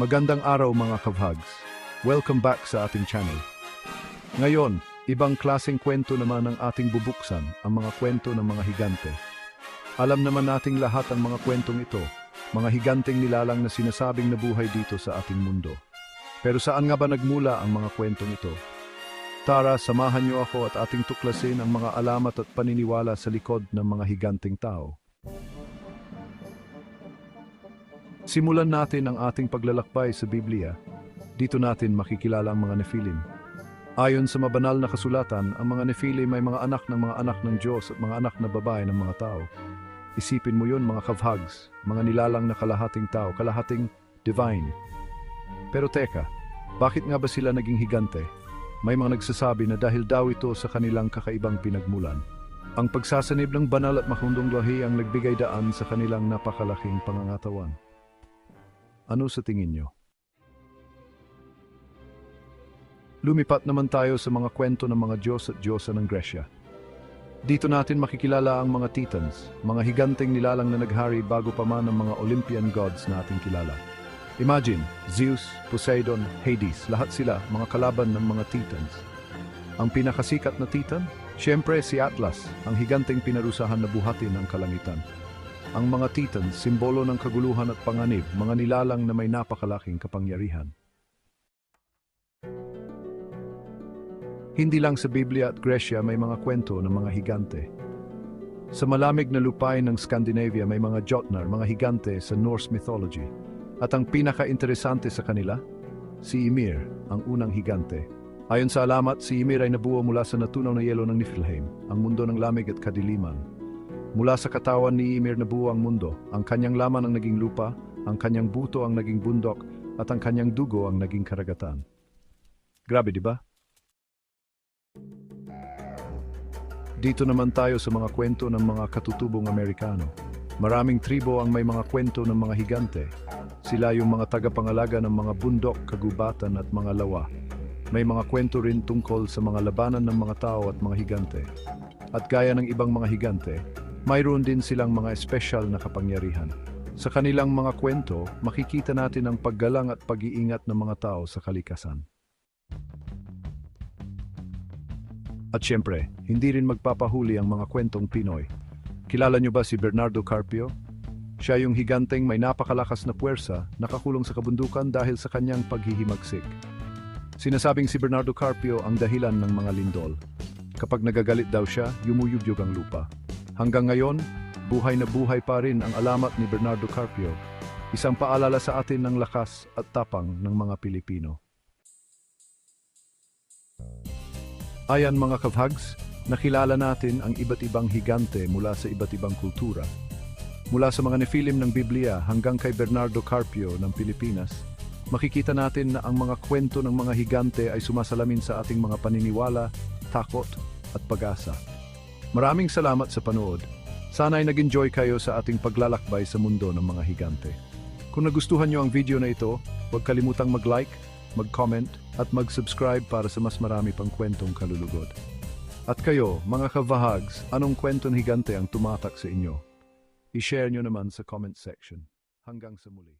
Magandang araw mga kavhags. Welcome back sa ating channel. Ngayon, ibang klaseng kwento naman ang ating bubuksan, ang mga kwento ng mga higante. Alam naman nating lahat ang mga kwentong ito, mga higanteng nilalang na sinasabing nabuhay dito sa ating mundo. Pero saan nga ba nagmula ang mga kwentong ito? Tara, samahan niyo ako at ating tuklasin ang mga alamat at paniniwala sa likod ng mga higanteng tao. Simulan natin ang ating paglalakbay sa Biblia. Dito natin makikilala ang mga Nephilim. Ayon sa mabanal na kasulatan, ang mga Nephilim ay mga anak ng mga anak ng Diyos at mga anak na babae ng mga tao. Isipin mo yun mga kavhags, mga nilalang na kalahating tao, kalahating divine. Pero teka, bakit nga ba sila naging higante? May mga nagsasabi na dahil daw ito sa kanilang kakaibang pinagmulan. Ang pagsasanib ng banal at makundong lahi ang nagbigay daan sa kanilang napakalaking pangangatawan. Ano sa tingin nyo? Lumipat naman tayo sa mga kwento ng mga Diyos at Diyosa ng Gresya. Dito natin makikilala ang mga Titans, mga higanteng nilalang na naghari bago pa man ang mga Olympian gods na ating kilala. Imagine, Zeus, Poseidon, Hades, lahat sila mga kalaban ng mga Titans. Ang pinakasikat na Titan? Siyempre si Atlas, ang higanteng pinarusahan na buhatin ng kalangitan. Ang mga Titans, simbolo ng kaguluhan at panganib, mga nilalang na may napakalaking kapangyarihan. Hindi lang sa Biblia at Gresya may mga kwento ng mga higante. Sa malamig na lupain ng Scandinavia may mga Jotnar, mga higante sa Norse mythology. At ang pinaka-interesante sa kanila, si Ymir, ang unang higante. Ayon sa alamat, si Ymir ay nabuo mula sa natunaw na yelo ng Niflheim, ang mundo ng lamig at kadiliman. Mula sa katawan ni Ymir nabuo ang mundo, ang kanyang laman ang naging lupa, ang kanyang buto ang naging bundok, at ang kanyang dugo ang naging karagatan. Grabe, di ba? Dito naman tayo sa mga kwento ng mga katutubong Amerikano. Maraming tribo ang may mga kwento ng mga higante. Sila yung mga tagapangalaga ng mga bundok, kagubatan at mga lawa. May mga kwento rin tungkol sa mga labanan ng mga tao at mga higante. At gaya ng ibang mga higante, mayroon din silang mga espesyal na kapangyarihan. Sa kanilang mga kwento, makikita natin ang paggalang at pag-iingat ng mga tao sa kalikasan. At syempre, hindi rin magpapahuli ang mga kwentong Pinoy. Kilala niyo ba si Bernardo Carpio? Siya yung higanteng may napakalakas na puwersa, nakakulong sa kabundukan dahil sa kanyang paghihimagsik. Sinasabing si Bernardo Carpio ang dahilan ng mga lindol. Kapag nagagalit daw siya, yumuyugyog ang lupa. Hanggang ngayon, buhay na buhay pa rin ang alamat ni Bernardo Carpio, isang paalala sa atin ng lakas at tapang ng mga Pilipino. Ayan mga kavhags, nakilala natin ang iba't ibang higante mula sa iba't ibang kultura. Mula sa mga Nephilim ng Biblia hanggang kay Bernardo Carpio ng Pilipinas, makikita natin na ang mga kwento ng mga higante ay sumasalamin sa ating mga paniniwala, takot at pag-asa. Maraming salamat sa panood. Sana ay nag-enjoy kayo sa ating paglalakbay sa mundo ng mga higante. Kung nagustuhan nyo ang video na ito, huwag kalimutang mag-like, mag-comment at mag-subscribe para sa mas marami pang kwentong kalulugod. At kayo, mga kavahags, anong kwentong higante ang tumatak sa inyo? I-share nyo naman sa comment section. Hanggang sa muli.